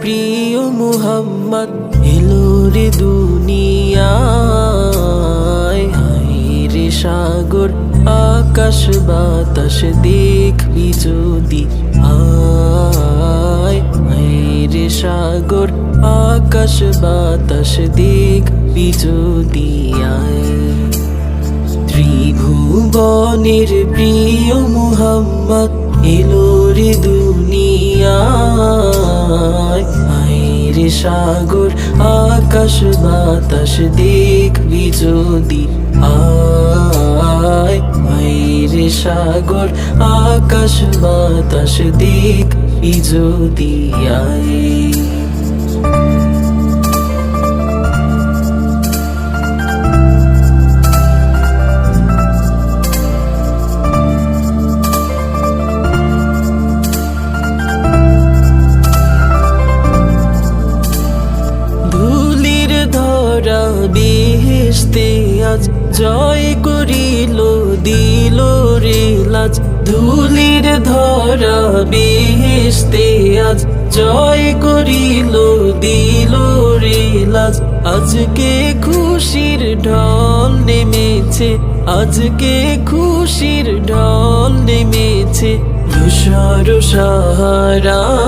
প্রিয় মুহাম্মদ, এলো রে দুনিয়ায়। হায় রে সাগর, আকাশ বাতাস দেখবি যদি আয়। সাগর, আকাশ বাতাস দেখবি যদি ত্রিভুবনের প্রিয় মুহাম্মদ, এলো রে আইরে সাগর আকাশ বাতাস দেখবি যদি আয় আইরে সাগর আকাশ বাতাস দেখবি যদি আয় আজ জয় করিল, দিল রে লাজ। ধুলির ধরা বেহেশতে আজ জয় করিল, দিল রে লাজ। আজকে খুশির ঢল নেমেছে, আজকে খুশির ঢল নেমেছে। ধূসর সাহারায় হায় রে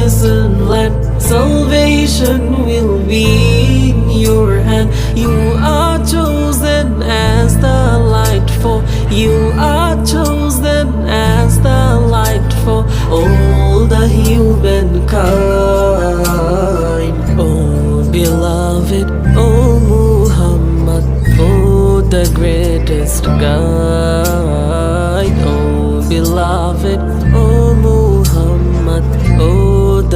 Blessed land. Salvation will be in your hand. You are chosen as the light for. You are chosen as the light for all the humankind. Oh, beloved, oh Muhammad, oh the greatest guide. Oh, beloved, oh Muhammad, oh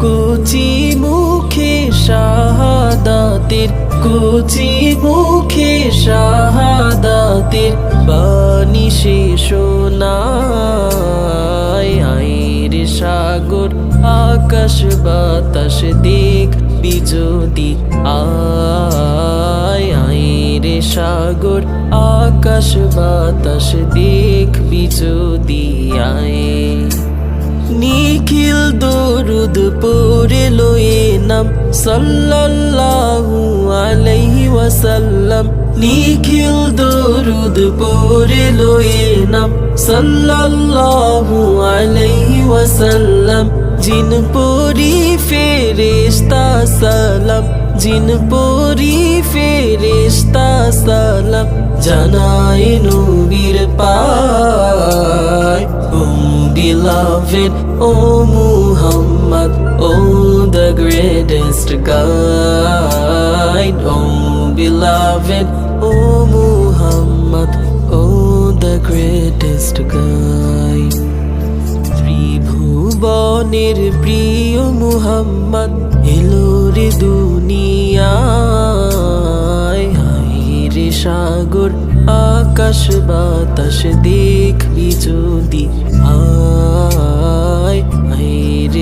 Kochi মুখে শাহাদাতের, কোচি মুখে শাহাদাতের বাণী শেষ নাই আইরে সাগর, আকাশ বাতাস দেখবি যদি আয়। আইরে সাগর, আকাশ বাতাস দেখবি যদি আয়। দরুদ লয়ে নাম সাল্লাল্লাহু আলাইহি ওয়াসাল্লাম। নিখিল দরুদ পড়ে লয়ে নাম সাল্লাল্লাহু আলাইহি ওয়াসাল্লাম। জিন পরি ফেরেশতা সালাম। জিন পরি ফেরেশতা সালাম। জানাই নবীর পায়। Muhammad, oh the greatest guide. Oh beloved, oh Muhammad, oh the greatest guide. ত্রিভুবনের প্রিয় মুহাম্মদ এলো রে দুনিয়ায় হায় রে সাগর আকাশ বাতাস দেখবি যদি হায় রে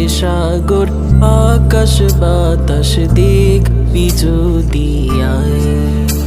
সাগর আকাশ বাতাস দিক বিজু আয়।